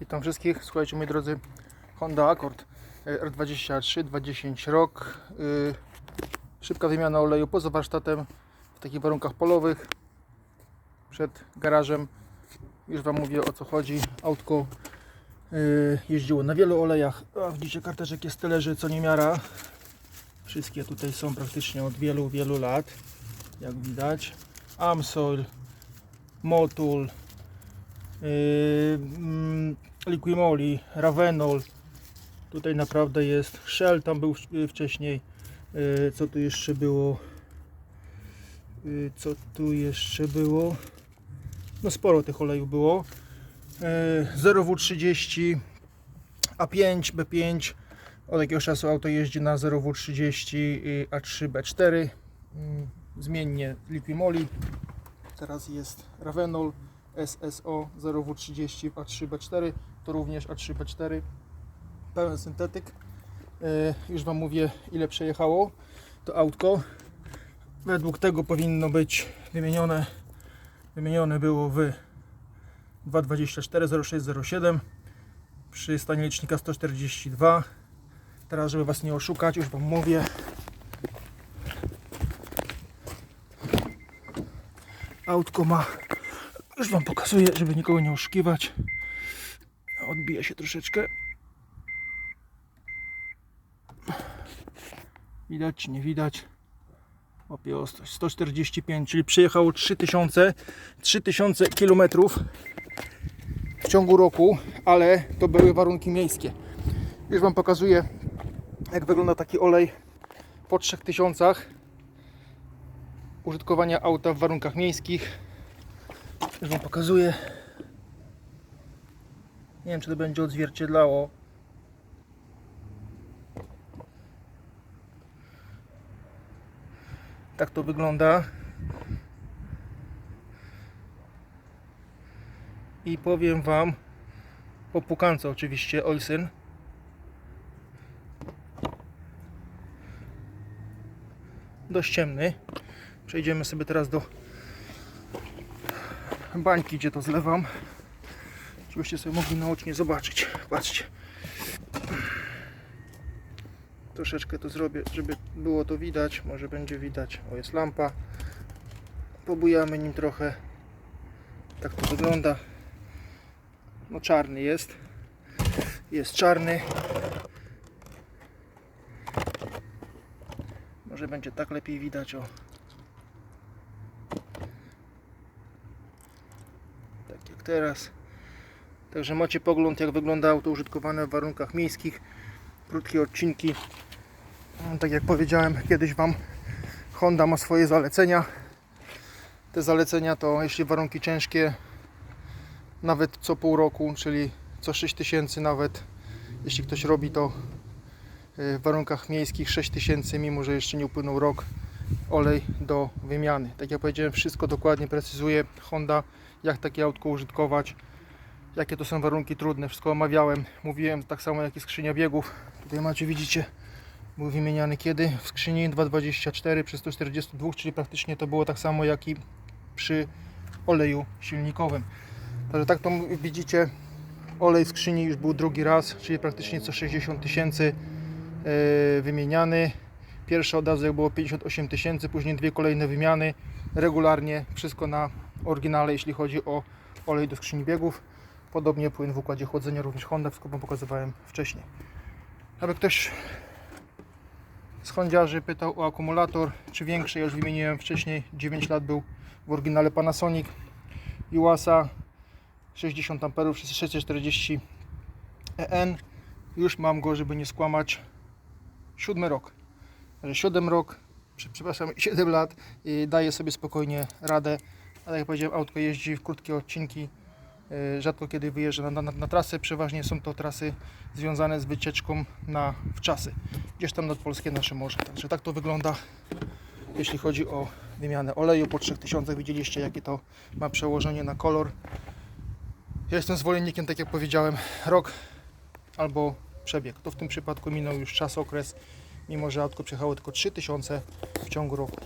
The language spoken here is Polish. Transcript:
Witam wszystkich. Słuchajcie moi drodzy, Honda Accord e, R23 210 rok. Yy, Szybka wymiana oleju poza warsztatem w takich warunkach polowych przed garażem. Już Wam mówię o co chodzi. Autko yy, jeździło na wielu olejach. A, widzicie karteczek jest tyle, że co niemiara. Wszystkie tutaj są praktycznie od wielu, wielu lat. Jak widać. Amsoil, Motul, Liquimoli, Ravenol. Tutaj naprawdę jest Shell, tam był yy, wcześniej. Yy, co tu jeszcze było? Yy, co tu jeszcze było? No sporo tych olejów było. Yy, 0W30, A5, B5. Od jakiegoś czasu auto jeździ na 0W30, yy, A3, B4. Yy, Zmiennie Liquimoli. Teraz jest Ravenol. SSO 0W30 A3B4 to również A3B4 pełen syntetyk. E, już Wam mówię ile przejechało to autko. Według tego powinno być wymienione wymienione było w 224 0607 przy stanie licznika 142 teraz żeby Was nie oszukać już Wam mówię. Autko ma już Wam pokazuję, żeby nikogo nie oszukiwać. Odbija się troszeczkę. Widać czy nie widać? Łapie ostrość. 145, czyli przejechało 3000 3000 km w ciągu roku, ale to były warunki miejskie. Już Wam pokazuję, jak wygląda taki olej po 3000 użytkowania auta w warunkach miejskich. Już Wam pokazuję. Nie wiem, czy to będzie odzwierciedlało. Tak to wygląda. I powiem Wam, po pukance oczywiście, Olsyn. Dość ciemny. Przejdziemy sobie teraz do bańki, gdzie to zlewam. Żebyście sobie mogli naocznie zobaczyć. Patrzcie. Troszeczkę to zrobię, żeby było to widać. Może będzie widać. O, jest lampa. Pobujamy nim trochę. Tak to wygląda. No czarny jest. Jest czarny. Może będzie tak lepiej widać. O. tak jak teraz. Także macie pogląd jak wygląda auto użytkowane w warunkach miejskich. Krótkie odcinki. No, Tak jak powiedziałem kiedyś Wam, Honda ma swoje zalecenia. Te zalecenia to jeśli warunki ciężkie, nawet co pół roku, czyli co 6000 nawet. Jeśli ktoś robi to y, w warunkach miejskich 6000, mimo że jeszcze nie upłynął rok, olej do wymiany. Tak jak powiedziałem, wszystko dokładnie precyzuje Honda, jak takie autko użytkować, jakie to są warunki trudne. Wszystko omawiałem, mówiłem tak samo jak i skrzynia biegów. Tutaj macie, widzicie, był wymieniany kiedy? W skrzyni 224 przy 142, czyli praktycznie to było tak samo jak i przy oleju silnikowym. Także tak to widzicie, olej w skrzyni już był drugi raz, czyli praktycznie co 60 tysięcy e, wymieniany. Pierwsza od razu jak było 58 tysięcy, później dwie kolejne wymiany. Regularnie wszystko na oryginale, jeśli chodzi o olej do skrzyni biegów. Podobnie płyn w układzie chłodzenia, również Honda, wszystko Wam pokazywałem wcześniej. Aby ktoś z Hondiarzy pytał o akumulator, czy większy, ja już wymieniłem wcześniej, 9 lat był w oryginale Panasonic Iwasa 60 A 640 EN. Już mam go, żeby nie skłamać, 7 rok. 7 rok, prze- przepraszam, 7 lat i daje sobie spokojnie radę. Ale jak powiedziałem, autko jeździ w krótkie odcinki. Yy, Rzadko kiedy wyjeżdża na, na, na trasę. Przeważnie są to trasy związane z wycieczką na wczasy. Gdzieś tam nad polskie nasze morze. Także tak to wygląda, jeśli chodzi o wymianę oleju. Po 3000 widzieliście, jakie to ma przełożenie na kolor. Ja jestem zwolennikiem, tak jak powiedziałem, rok albo przebieg. To w tym przypadku minął już czas, okres, mimo że autko przejechało tylko 3000 w ciągu roku.